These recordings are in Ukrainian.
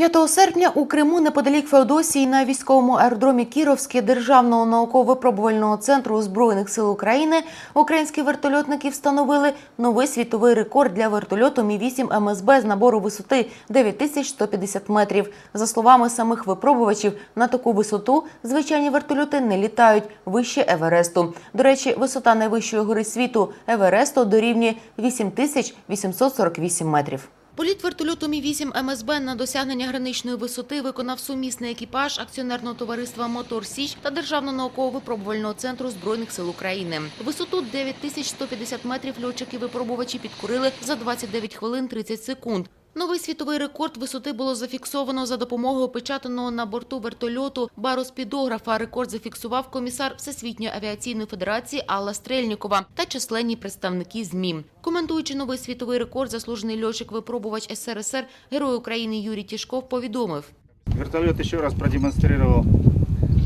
5 серпня у Криму неподалік Феодосії на військовому аеродромі Кіровське Державного науково-випробувального центру збройних сил України українські вертольотники встановили новий світовий рекорд для вертольоту Мі-8 МСБ з набору висоти 9150 метрів. За словами самих випробувачів, на таку висоту звичайні вертольоти не літають вище Евересту. До речі, висота найвищої гори світу Евересту дорівнює 8848 метрів. Політ вертольоту Мі-8 МСБ на досягнення граничної висоти виконав сумісний екіпаж акціонерного товариства «Мотор Січ» та Державного науково-випробувального центру Збройних сил України. Висоту 9150 метрів льотчики-випробувачі підкорили за 29 хвилин 30 секунд. Новий світовий рекорд висоти було зафіксовано за допомогою опечатаного на борту вертольоту бароспідографа. Рекорд зафіксував комісар Всесвітньої авіаційної федерації Алла Стрельнікова та численні представники ЗМІ. Коментуючи новий світовий рекорд, заслужений льотчик-випробувач СРСР, герой України Юрій Тішков повідомив. Вертолет еще раз продемонстрировал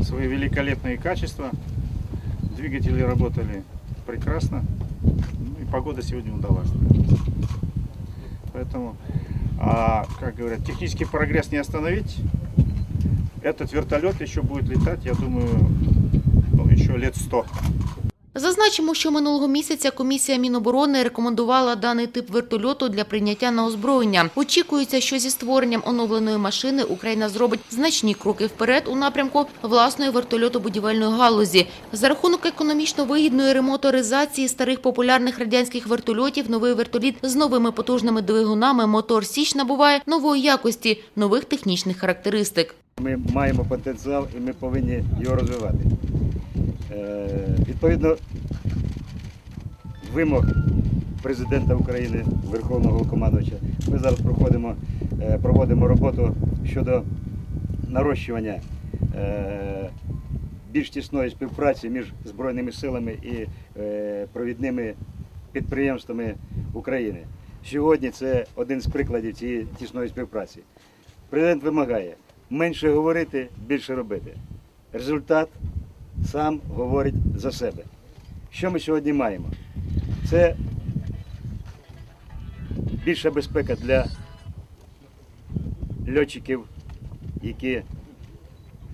свои великолепные качества. Двигатели работали прекрасно. Ну и погода сегодня удалась. Поэтому, а, как говорят, технический прогресс не остановить. Этот вертолет еще будет летать, я думаю, ну, еще лет сто. Зазначимо, що минулого місяця комісія Міноборони рекомендувала даний тип вертольоту для прийняття на озброєння. Очікується, що зі створенням оновленої машини Україна зробить значні кроки вперед у напрямку власної вертольотобудівельної галузі. За рахунок економічно вигідної ремоторизації старих популярних радянських вертольотів, новий вертоліт з новими потужними двигунами мотор Січ набуває нової якості, нових технічних характеристик. Ми маємо потенціал і ми повинні його розвивати. Е, Відповідно, вимог президента України, Верховного Головнокомандувача, ми зараз проходимо, е, проводимо роботу щодо нарощування е, більш тісної співпраці між Збройними силами і провідними підприємствами України. Сьогодні це один з прикладів цієї тісної співпраці. Президент вимагає менше говорити, більше робити. Результат сам говорить за себе. Що ми сьогодні маємо? Це більша безпека для льотчиків, які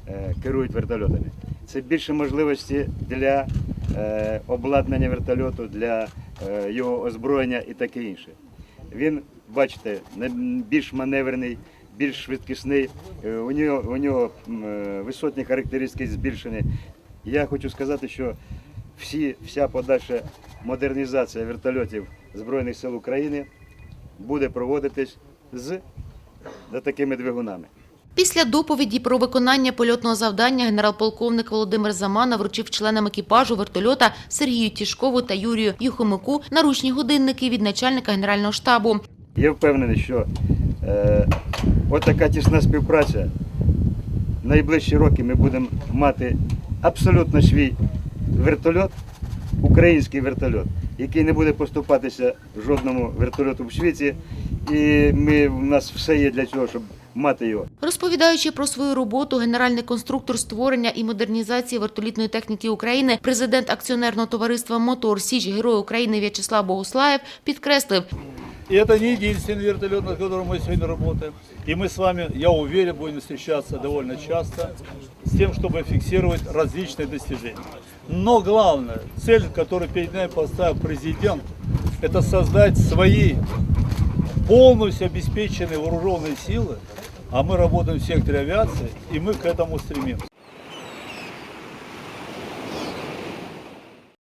е, керують вертольотами. Це більше можливості для е, обладнання вертольоту, для е, його озброєння і таке інше. Він, бачите, більш маневрений, більш швидкісний, е, у нього, у нього е, висотні характеристики збільшені. Я хочу сказати, що всі, вся подальша модернізація вертольотів Збройних сил України буде проводитись з, такими двигунами. Після доповіді про виконання польотного завдання генерал-полковник Володимир Замана вручив членам екіпажу вертольота Сергію Тішкову та Юрію Юхомику наручні годинники від начальника генерального штабу. Я впевнений, що е, от така тісна співпраця. Найближчі роки ми будемо мати абсолютно свій вертольот, український вертольот, який не буде поступатися жодному вертольоту в світі. І ми, у нас все є для цього, щоб мати його. Розповідаючи про свою роботу, генеральний конструктор створення і модернізації вертолітної техніки України, президент акціонерного товариства Мотор Січ Герой України В'ячеслав Богуслаєв підкреслив, И это не единственный вертолет, на котором мы сегодня работаем. И мы с вами, я уверен, будем встречаться довольно часто с тем, чтобы фиксировать различные достижения. Но главное, цель, которую перед нами поставил президент, это создать свои полностью обеспеченные вооруженные силы, а мы работаем в секторе авиации, и мы к этому стремимся.